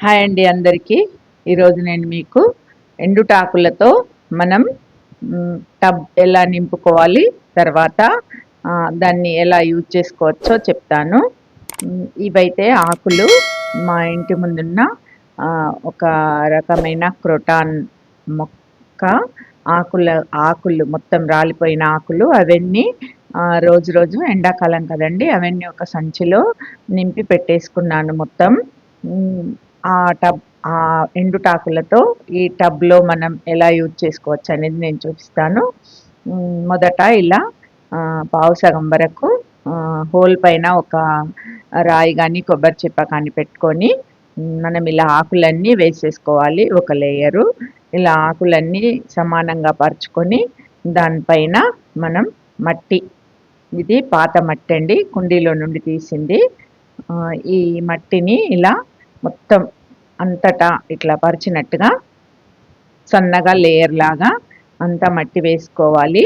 Hi అండి అందరికీ. ఈరోజు నేను మీకు ఎండుటాకులతో మనం టబ్ ఎలా నింపుకోవాలి తర్వాత దాన్ని ఎలా యూజ్ చేసుకోవచ్చో చెప్తాను. ఇవైతే ఆకులు మా ఇంటి ముందున్న ఒక రకమైన క్రోటాన్ మొక్క ఆకుల ఆకులు మొత్తం రాలిపోయిన ఆకులు అవన్నీ రోజు రోజు ఎండాకాలం కదండి అవన్నీ ఒక సంచిలో నింపి పెట్టేసుకున్నాను మొత్తం. ఆ టబ్ ఆ ఎండుటాకులతో ఈ టబ్లో మనం ఎలా యూజ్ చేసుకోవచ్చు అనేది నేను చూపిస్తాను. మొదట ఇలా పావు సగం వరకు హోల్ పైన ఒక రాయి కానీ కొబ్బరి చిప్ప కానీ పెట్టుకొని మనం ఇలా ఆకులన్నీ వేసేసుకోవాలి ఒక లేయరు. ఇలా ఆకులన్నీ సమానంగా పరుచుకొని దానిపైన మనం మట్టి ఇది పాత మట్టి అండి కుండీలో నుండి తీసింది. ఈ మట్టిని ఇలా మొత్తం అంతటా ఇట్లా పరిచినట్టుగా సన్నగా లేయర్ లాగా అంతా మట్టి వేసుకోవాలి.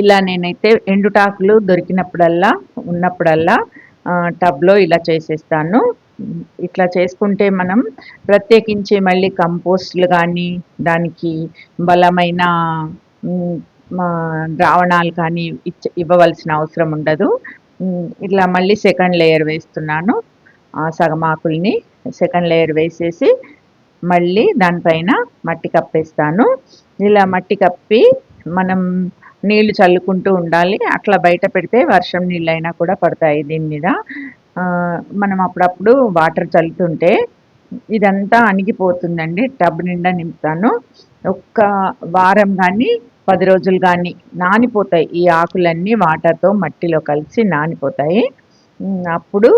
ఇలా నేనైతే ఎండుటాకులు దొరికినప్పుడల్లా ఉన్నప్పుడల్లా టబ్లో ఇలా చేసేస్తాను. ఇట్లా చేసుకుంటే మనం ప్రత్యేకించి మళ్ళీ కంపోస్ట్లు కానీ దానికి బలమైన ద్రావణాలు కానీ ఇవ్వవలసిన అవసరం ఉండదు. ఇట్లా మళ్ళీ సెకండ్ లేయర్ వేస్తున్నాను. సగం ఆకుల్ని సెకండ్ లేయర్ వేసేసి మళ్ళీ దానిపైన మట్టి కప్పేస్తాను. ఇలా మట్టి కప్పి మనం నీళ్ళు చల్లుకుంటూ ఉండాలి. అట్లా బయట పెడితే వర్షం నీళ్ళైనా కూడా పడతాయి దీని మీద. మనం అప్పుడప్పుడు వాటర్ చల్లుతుంటే ఇదంతా అణిగిపోతుందండి. టబ్ నిండా నింపుతాను. ఒక్క వారం కానీ పది రోజులు కానీ నానిపోతాయి. ఈ ఆకులన్నీ వాటర్తో మట్టిలో కలిసి నానిపోతాయి. అప్పుడు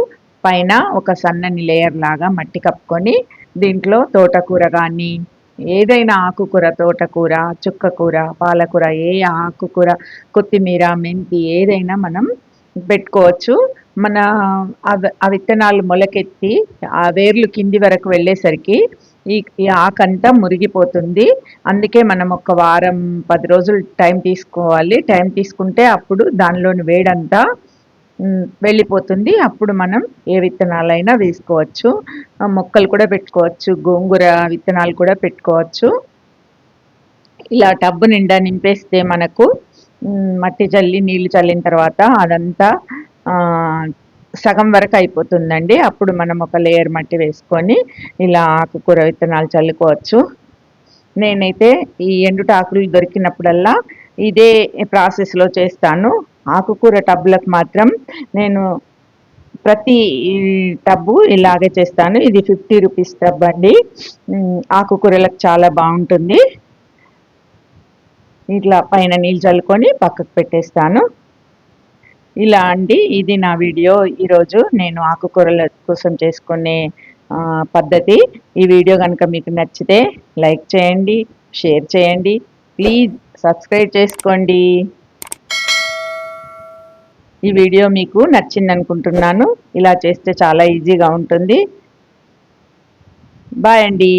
పైన ఒక సన్నని లేయర్ లాగా మట్టి కప్పుకొని దీంట్లో తోటకూర కానీ ఏదైనా ఆకుకూర తోటకూర చుక్కకూర పాలకూర ఏ ఆకుకూర కొత్తిమీర మెంతి ఏదైనా మనం పెట్టుకోవచ్చు. మన ఆ విత్తనాలు మొలకెత్తి ఆ వేర్లు కింది వరకు వెళ్ళేసరికి ఈ ఈ ఆకంతా మురిగిపోతుంది. అందుకే మనం ఒక వారం పది రోజులు టైం తీసుకోవాలి. టైం తీసుకుంటే అప్పుడు దానిలోని వేడంతా వెళ్ళిపోతుంది. అప్పుడు మనం ఏ విత్తనాలైనా వేసుకోవచ్చు. మొక్కలు కూడా పెట్టుకోవచ్చు. గోంగూర విత్తనాలు కూడా పెట్టుకోవచ్చు. ఇలా టబ్బు నిండా నింపేస్తే మనకు మట్టి చల్లి నీళ్ళు చల్లిన తర్వాత అదంతా సగం వరకు అయిపోతుందండి. అప్పుడు మనం ఒక లేయర్ మట్టి వేసుకొని ఇలా ఆకుకూర విత్తనాలు చల్లుకోవచ్చు. నేనైతే ఈ ఎండుటాకులు దొరికినప్పుడల్లా ఇదే ప్రాసెస్లో చేస్తాను. ఆకుకూర టబ్బులకు మాత్రం నేను ప్రతి టబ్బు ఇలాగే చేస్తాను. ఇది ఫిఫ్టీ రూపీస్ టబ్ అండి. ఆకుకూరలకు చాలా బాగుంటుంది. ఇట్లా పైన నీళ్ళు చల్లుకొని పక్కకు పెట్టేస్తాను. ఇలా అండి ఇది నా వీడియో. ఈరోజు నేను ఆకుకూరల కోసం చేసుకునే పద్ధతి. ఈ వీడియో కనుక మీకు నచ్చితే లైక్ చేయండి షేర్ చేయండి. ప్లీజ్ సబ్స్క్రైబ్ చేసుకోండి. ఈ వీడియో మీకు నచ్చింది అనుకుంటున్నాను ఇలా చేస్తే చాలా ఈజీగా ఉంటుంది. బాయ్ అండి.